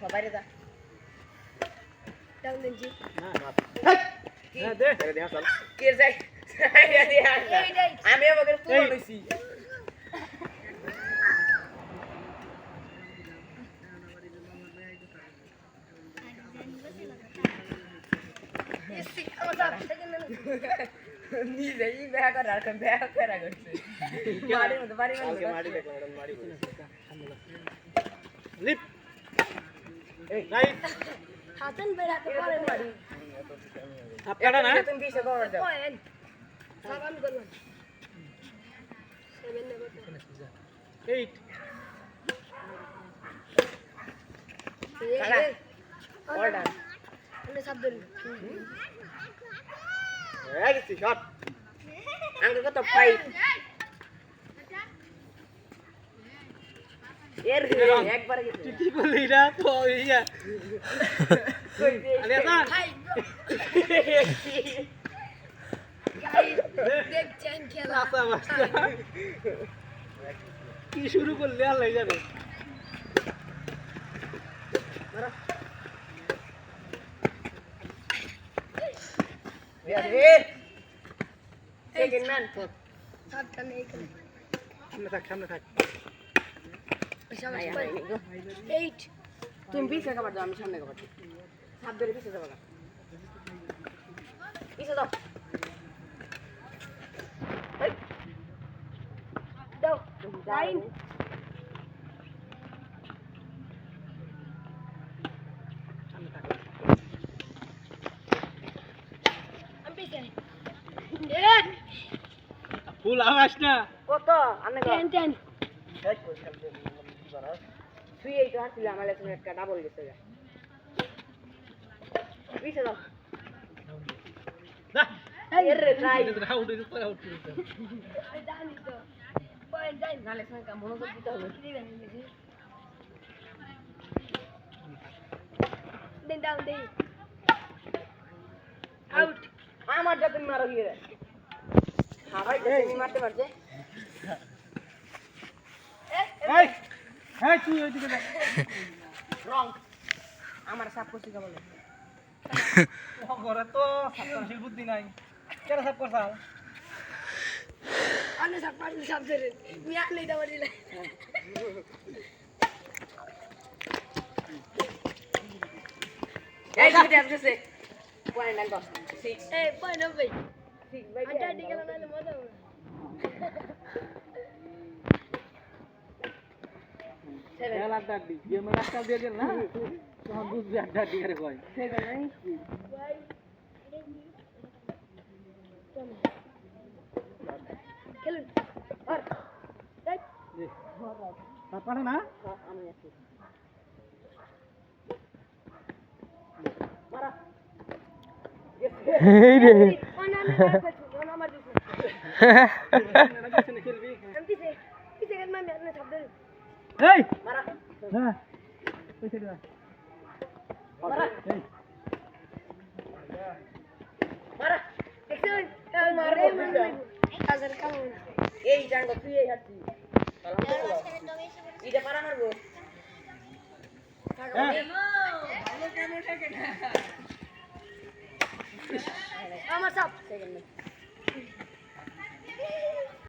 সবাই রে যা। ডাউন দিনছি না না হ্যাঁ দে দে আসল কে যাই আমি আমাকে পুরো সাপ নিজেই বেয়া করার আর বেয়া করা করছে। বাড়ির কালকে মধ্যে দেখলাম ওটা লিপ। হাতেন বেড়াতে পারে মারি আপনারা না তুমি বিশে খবর দাও পয়েন্ট সাব আমি করলাম সেভেন নেব এইট অর্ডার আমি সাব ধরি এই গেছি শট আঙ্কে কত ফাইভ এর একবার গেছে তুই কি করলি এটা তো ইয়া আরে না হাই দেখছেন খেলা আচ্ছা বাচ্চা কি শুরু করলে? আল্লাহ খেলা সামনে থাক সামনে থাক। এইট তুমি পিছে খাবার দাও আমি সামনে খাবার দিই। হাত ধরে পিছে যাব না পিছে দাও। দাও। নাইন ফুল আওয়াজ না। কত? আনে টেন টেন তুই এই তো হাসিলে আমার লেসন একটা ডাবল গেছে গা পিছে দাও মনোযোগ দিতে হবে দেন ডাউন দেই আউট আমার যা তুমি মারো গিয়ে তুমি মারতে এই এই তুই ওইদিকে যা রং। আমার সাপ করছি কা বলে। ঘরে তো বুদ্ধি নাই। কেন সব করছা? আনে সব পারলে সব ধরে। মিয়া লই দাও দিলে। এই তুমি দেখতেছে পয়েন্ট দশ সিক্স এই পয়েন্ট হবে সিক্স আটা দিকে না মজা হবে। খেলা আড্ডা দি গেমের আজকাল দিয়ে গেল না? তখন বুঝবি আড্ডা দি করে কয় খেলুন আর এই না আমি আছি মারা অনানে আমার দিছে এটা পিছনে খেলবি। পিছে পিছে গেল মামি আনে সব ধরে এই! মারা হ্যাঁ। এই মারা এক্সেলেন্ট মারে মারে হাজার কামন এই জাঙ্গো তুই এই হাতি এটা পারা মারবো? হ্যাঁ। আমার সব সেকেন্ড